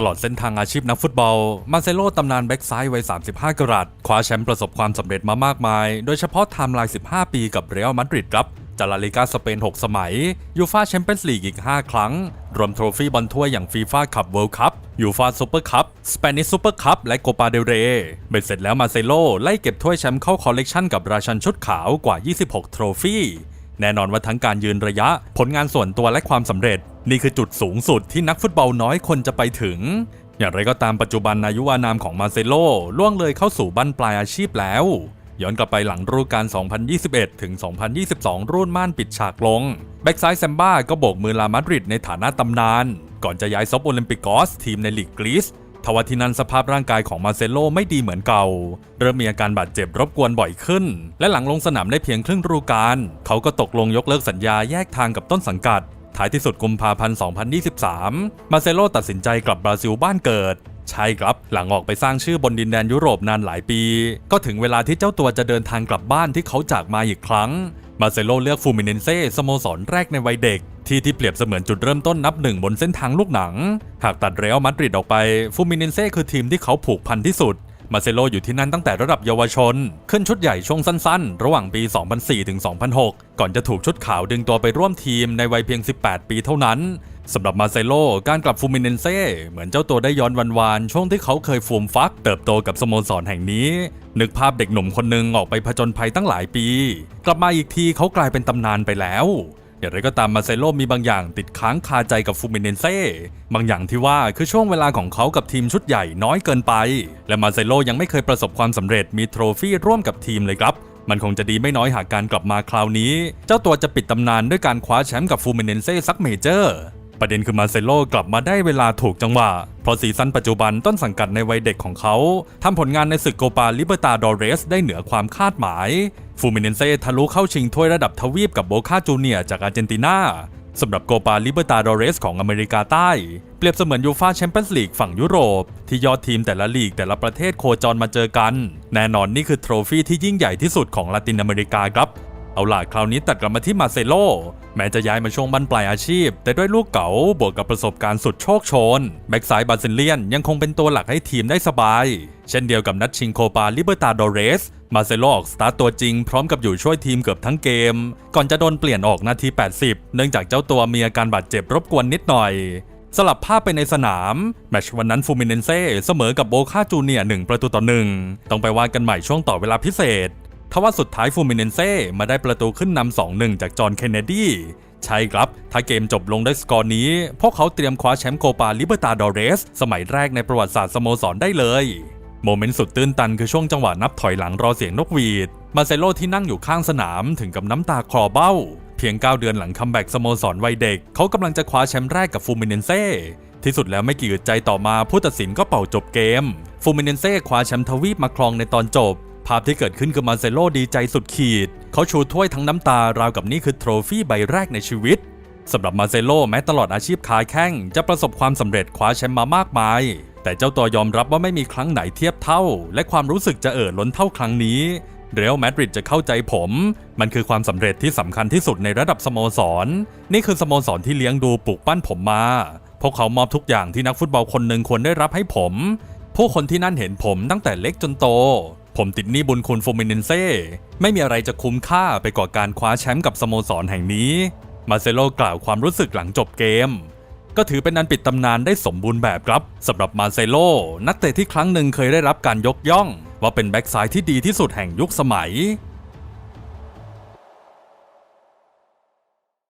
ตลอดเส้นทางอาชีพนักฟุตบอล มาเซโลตำนานแบ็กซ้ายวัย 35 กรัตคว้าแชมป์ประสบความสำเร็จมามากมาย โดยเฉพาะไทม์ไลน์ 15 ปีกับเรอัลมาดริดครับจาลาลิกาสเปน 6 สมัย ยูฟาแชมเปี้ยนส์ลีกอีก 5 ครั้ง รวมโทรฟี่บอลถ้วยอย่างฟีฟ่าคัพเวิลด์คัพยูฟาซูเปอร์คัพสเปนิชซูเปอร์คัพและโกปาเดเรเบ็ดเสร็จแล้วมาเซโลไล่เก็บถ้วยแชมป์เข้าคอลเลกชันกับราชันชุดขาวกว่า 26 โทรฟี่แน่นอนว่าทั้งการยืนระยะ ผลงานส่วนตัวและความสำเร็จ นี่คือจุดสูงสุดที่นักฟุตบอลน้อยคนจะไปถึง อย่างไรก็ตามปัจจุบันอายุวานามของมาเซโลล่วงเลยเข้าสู่บั้นปลายอาชีพแล้ว ย้อนกลับไปหลังฤดูกาล 2021 ถึง 2022 รุ่นม่านปิดฉากลง แบ็กซ้ายแซมบ้าก็โบกมือลามาดริดในฐานะตำนาน ก่อนจะย้ายซบโอลิมปิกอสทีมในลีกกรีซทว่าที่นั่นสภาพร่างกายของมาเซโลไม่ดีเหมือนเก่า เริ่มมีอาการบาดเจ็บรบกวนบ่อยขึ้น และหลังลงสนามได้เพียงครึ่งฤดูกาลเขาก็ตกลงยกเลิกสัญญาแยกทางกับต้นสังกัด ท้ายที่สุดกุมภาพันธ์ 2023 มาเซโลตัดสินใจกลับบราซิลบ้านเกิด ใช่ครับ หลังออกไปสร้างชื่อบนดินแดนยุโรปนานหลายปี ก็ถึงเวลาที่เจ้าตัวจะเดินทางกลับบ้านที่เขาจากมาอีกครั้ง มาเซโลเลือกฟูมิเนนเซ่สโมสรแรกในวัยเด็ก ที่ที่เปรียบเสมือนจุดเริ่มต้นนับหนึ่งบนเส้นทางลูกหนัง หากตัดเรอัลมาดริดออกไป ฟูมิเนนเซ่คือทีมที่เขาผูกพันที่สุด มาเซโลอยู่ที่นั่นตั้งแต่ระดับเยาวชน ขึ้นชุดใหญ่ช่วงสั้นๆ ระหว่างปี 2004ถึง2006 ก่อนจะถูกชุดขาวดึงตัวไปร่วมทีมในวัยเพียง 18 ปีเท่านั้นสำหรับมาเซโลการกลับฟูมิเนนเซ่เหมือนเจ้าตัวได้ย้อนวันวานช่วงที่เขาเคยฟูมฟัก เติบโตกับสโมสรแห่งนี้ นึกภาพเด็กหนุ่มคนหนึ่งออกไปผจญภัยตั้งหลายปี กลับมาอีกทีเขากลายเป็นตำนานไปแล้ว อย่างไรก็ตามมาเซโลมีบางอย่างติดค้างคาใจกับฟูมิเนนเซ่บางอย่างที่ว่าคือช่วงเวลาของเขากับทีมชุดใหญ่น้อยเกินไป และมาเซโลยังไม่เคยประสบความสำเร็จมีโทรฟี่ร่วมกับทีมเลยครับ มันคงจะดีไม่น้อยหากการกลับมาคราวนี้ เจ้าตัวจะปิดตำนานด้วยการคว้าแชมป์กับฟูมิเนนเซ่ซักเมเจอร์ ประเด็นคือมาเซโลกลับมาได้เวลาถูกจังหวะ เพราะซีซั่นปัจจุบันต้นสังกัดในวัยเด็กของเขาทำผลงานในศึกโกปาลิเบตาดอเรสได้เหนือความคาดหมายฟูมิเนนเซ่ทะลุเข้าชิงถ้วยระดับทวีปกับโบคาจูเนียจากอาร์เจนตินาสำหรับโกปาลิเบตาดอเรสของอเมริกาใต้ เปรียบเสมือนยูฟาแชมเปี้ยนส์ลีกฝั่งยุโรป ที่ยอดทีมแต่ละลีกแต่ละประเทศโคจรมาเจอกัน แน่นอนนี่คือโทรฟี่ที่ยิ่งใหญ่ที่สุดของลาตินอเมริกาครับ เอาล่ะคราวนี้ตัดกลับมาที่มาเซโล แม้จะย้ายมาช่วงบั้นปลายอาชีพ แต่ด้วยลูกเก๋าบวกกับประสบการณ์สุดโชคชน แบ็กซ้ายบาซิเลียนยังคงเป็นตัวหลักให้ทีมได้สบาย เช่นเดียวกับนัดชิงโคปาลิเบอร์ตาดอเรสมาเซโลออกสตาร์ตตัวจริงพร้อมกับอยู่ช่วยทีมเกือบทั้งเกม ก่อนจะโดนเปลี่ยนออกนาที 80 เนื่องจากเจ้าตัวมีอาการบาดเจ็บรบกวนนิดหน่อยสลับภาพไปในสนาม แมชวันนั้นฟูมิเนนเซ่เสมอกับโบคาจูเนียหนึ่งประตูต่อหนึ่งต้องไปว่ากันใหม่ช่วงต่อเวลาพิเศษ ทว่าสุดท้ายฟูมิเนนเซ่มาได้ประตูขึ้นนำ 2-1 จากจอห์นเคนเนดีใช่ครับ ถ้าเกมจบลงด้วยสกอร์นี้ พวกเขาเตรียมคว้าแชมป์โคปาลิเบอร์ตาดอเรส สมัยแรกในประวัติศาสตร์สโมสรได้เลย โมเมนต์สุดตื้นตันคือช่วงจังหวะนับถอยหลังรอเสียงนกหวีด มาเซโลที่นั่งอยู่ข้างสนามถึงกับน้ำตาคลอเบ้า เพียง 9 เดือนหลังคัมแบ็กสโมสรวัยเด็ก เขากำลังจะคว้าแชมป์แรกกับฟูมิเนนเซ่ที่สุดแล้วไม่กี่อึดใจต่อมาผู้ตัดสินก็เป่าจบเกม ฟูมิเนนเซ่คว้าแชมป์ทวีปมาครองในตอนจบ ภาพที่เกิดขึ้นคือมาเซโลดีใจสุดขีด เขาชูถ้วยทั้งน้ำตาราวกับนี่คือโทรฟี่ใบแรกในชีวิตสำหรับมาเซโลแม้ตลอดอาชีพค้าแข้ง จะประสบความสำเร็จคว้าแชมป์มามากมาย แต่เจ้าตัวยอมรับว่าไม่มีครั้งไหนเทียบเท่า และความรู้สึกจะเอ่อล้นเท่าครั้งนี้เรอัลมาดริดจะเข้าใจผม มันคือความสำเร็จที่สำคัญที่สุดในระดับสโมสร นี่คือสโมสรที่เลี้ยงดูปลูกปั้นผมมา พวกเขามอบทุกอย่างที่นักฟุตบอลคนหนึ่งควรได้รับให้ผม ผู้คนที่นั่นเห็นผมตั้งแต่เล็กจนโต ผมติดหนี้บุญคุณฟูมิเนนเซ่ไม่มีอะไรจะคุ้มค่าไปกว่าการคว้าแชมป์กับสโมสรแห่งนี้ มาเซโลกล่าวความรู้สึกหลังจบเกม ก็ถือเป็นอันปิดตำนานได้สมบูรณ์แบบครับสำหรับมาเซโลนักเตะที่ครั้งหนึ่งเคยได้รับการยกย่อง ว่าเป็นแบ็กซ้ายที่ดีที่สุดแห่งยุคสมัย